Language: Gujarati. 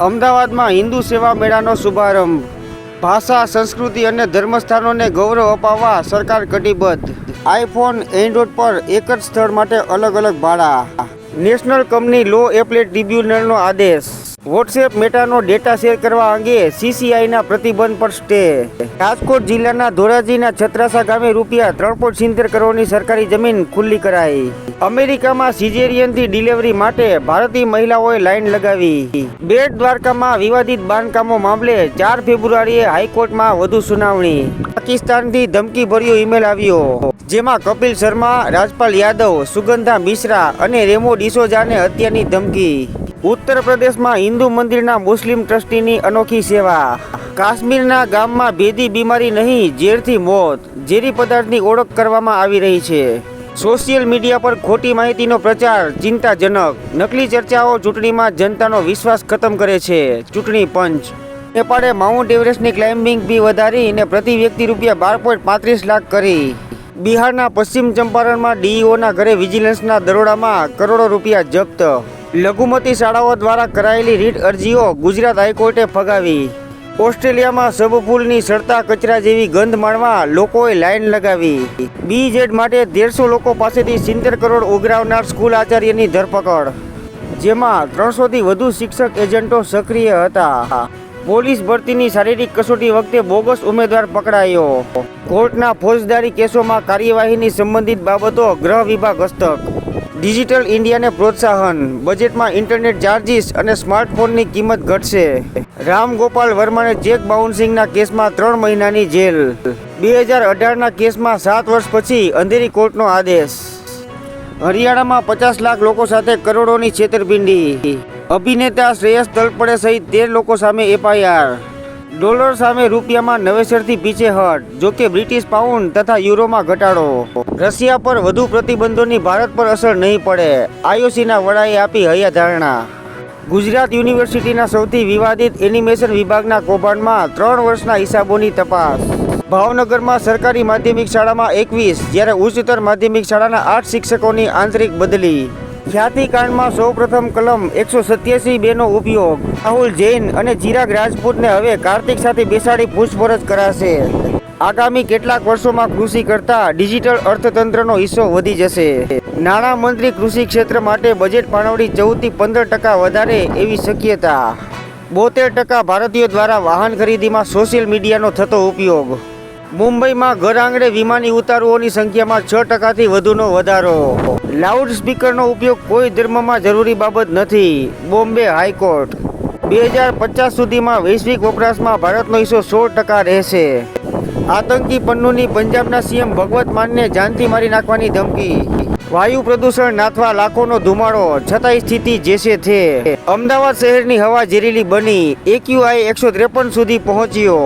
અમદાવાદમાં હિન્દુ સેવા મેળાનો શુભારંભ. ભાષા, સંસ્કૃતિ અને ધર્મસ્થાનોને ગૌરવ અપાવવા સરકાર કટિબદ્ધ. આઈફોન, એન્ડ્રોઇડ પર એક જ સ્થળ માટે અલગ અલગ ભાડા. નેશનલ કંપની લો એપ્લેટ ટ્રિબ્યુનલનો આદેશ. વોટ્સએપ મેટાનો ડેટા શેર કરવા અંગે સીસીઆઈના પ્રતિબંધ પર સ્ટે રાજકોટ જિલ્લાના ધોરાજીના છત્રાસા ગામે રૂપિયા ત્રણ પોઈન્ટ સિત્તેર કરોડની સરકારી જમીન ખુલ્લી કરાઈ. અમેરિકામાં સિઝેરિયનથી ડિલિવરી માટે ભારતીય મહિલાઓએ લાઈન લગાવી. બેટ દ્વારકામાં વિવાદિત બાંધકામો મામલે ચાર ફેબ્રુઆરીએ હાઈકોર્ટમાં વધુ સુનાવણી. પાકિસ્તાનથી ધમકી ભર્યો ઈમેલ આવ્યો. જેમાં કપિલ શર્મા, રાજપાલ યાદવ, સુગંધા મિશ્રા અને રેમો ડિસોજાને હત્યાની ધમકી. ઉત્તર પ્રદેશમાં હિન્દુ મંદિરના મુસ્લિમ ટ્રસ્ટીની અનોખી સેવા. કાશ્મીરના ગામમાં ભેદી બીમારી નહીં, ઝેરથી મોત, ઝેરી પદાર્થની ઓળખ કરવામાં આવી રહી છે. સોશિયલ મીડિયા પર ખોટી માહિતીનો પ્રચાર ચિંતાજનક. નકલી ચર્ચાઓ ચૂંટણીમાં જનતાનો વિશ્વાસ ખતમ કરે છે. ચૂંટણી પંચ. નેપાળે માઉન્ટ એવરેસ્ટની ક્લાઇમ્બિંગ ફી વધારીને પ્રતિ વ્યક્તિ રૂપિયા બાર પોઈન્ટ પાંત્રીસ લાખ કરી. બિહારના પશ્ચિમ ચંપારણમાં ડીઈઓના ઘરે વિજિલન્સના દરોડામાં કરોડો રૂપિયા જપ્ત. લઘુમતી શાળાઓ દ્વારા કરાયેલી રીટ અરજીઓ ગુજરાત હાઈકોર્ટે ફગાવી. ઓસ્ટ્રેલિયામાં સબફૂલની સડતા કચરા જેવી ગંધ માણવા લોકોએ લાઈન લગાવી. બીજેડ માટે તેરસો લોકો પાસેથી સિત્તેર કરોડ ઉઘરાવનાર સ્કૂલ આચાર્યની ધરપકડ. જેમાં ત્રણસોથી વધુ શિક્ષક એજન્ટો સક્રિય હતા. પોલીસ ભરતીની શારીરિક કસોટી વખતે બોગસ ઉમેદવાર પકડાયો. કોર્ટના ફોજદારી કેસોમાં કાર્યવાહીની સંબંધિત બાબતો ગૃહ વિભાગ હસ્તક. ડિજિટલ ઇન્ડિયાને પ્રોત્સાહન, બજેટમાં ઇન્ટરનેટ ચાર્જિસ અને સ્માર્ટફોનની કિંમત ઘટશે. રામ ગોપાલ વર્માને ચેક બાઉન્સિંગના કેસમાં ત્રણ મહિનાની જેલ. બે હજાર અઢારના કેસમાં સાત વર્ષ પછી અંધેરી કોર્ટનો આદેશ. હરિયાણામાં પચાસ લાખ લોકો સાથે કરોડોની છેતરપિંડી. અભિનેતા શ્રેયસ તલપડે સહિત તેર લોકો સામે એફઆઈઆર. ડોલર સામે રૂપિયામાં નવેસરથી પીછેહટ જોકે બ્રિટિશ પાઉન્ડ તથા યુરોમાં ઘટાડો. રશિયા પર વધુ પ્રતિબંધોની ભારત પર અસર નહીં પડે, આઈઓસીના વડાએ આપી હૈયા ધારણા. ગુજરાત યુનિવર્સિટીના સૌથી વિવાદિત એનિમેશન વિભાગના કૌભાંડમાં ત્રણ વર્ષના હિસાબોની તપાસ. ભાવનગરમાં સરકારી માધ્યમિક શાળામાં એકવીસ, જ્યારે ઉચ્ચતર માધ્યમિક શાળાના આઠ શિક્ષકોની આંતરિક બદલી. ખ્યાતિકાંડમાં સૌપ્રથમ કલમ એકસો સત્યાસી બેનો ઉપયોગ. રાહુલ જૈન અને ચિરાગ રાજપૂતને હવે કાર્તિક સાથે બેસાડી પૂછપરછ કરાશે. આગામી કેટલાક વર્ષોમાં કૃષિ કરતા ડિજિટલ અર્થતંત્રનો હિસ્સો વધી જશે. નાણાં મંત્રી કૃષિ ક્ષેત્ર માટે બજેટ ફાળવણી ચૌદથી પંદર ટકા વધારે એવી શક્યતા. બોતેર ટકા ભારતીયો દ્વારા વાહન ખરીદીમાં સોશિયલ મીડિયાનો થતો ઉપયોગ. મુંબઈમાં ઘર આંગણે વિમાની ઉતારુઓની સંખ્યામાં છ ટકાથી વધુનો વધારો. લાઉડ સ્પીકરનો ઉપયોગ કોઈ ધર્મમાં જરૂરી બાબત નથી. Bombay high court. બે હજાર પચાસ સુધીમાં વૈશ્વિક વપરાશમાં ભારતનો હિસ્સો સોળ ટકા રહેશે. આતંકી પન્નુની પંજાબના સીએમ ભગવત માનને જાનથી મારી નાખવાની ધમકી. વાયુ પ્રદૂષણ નાથવા લાખોનો ધુમાડો. છતાંય સ્થિતિ જેસે છે અમદાવાદ શહેરની હવા ઝેરીલી બની. એક્યુઆઈ એકસો ત્રેપન સુધી પહોંચ્યો.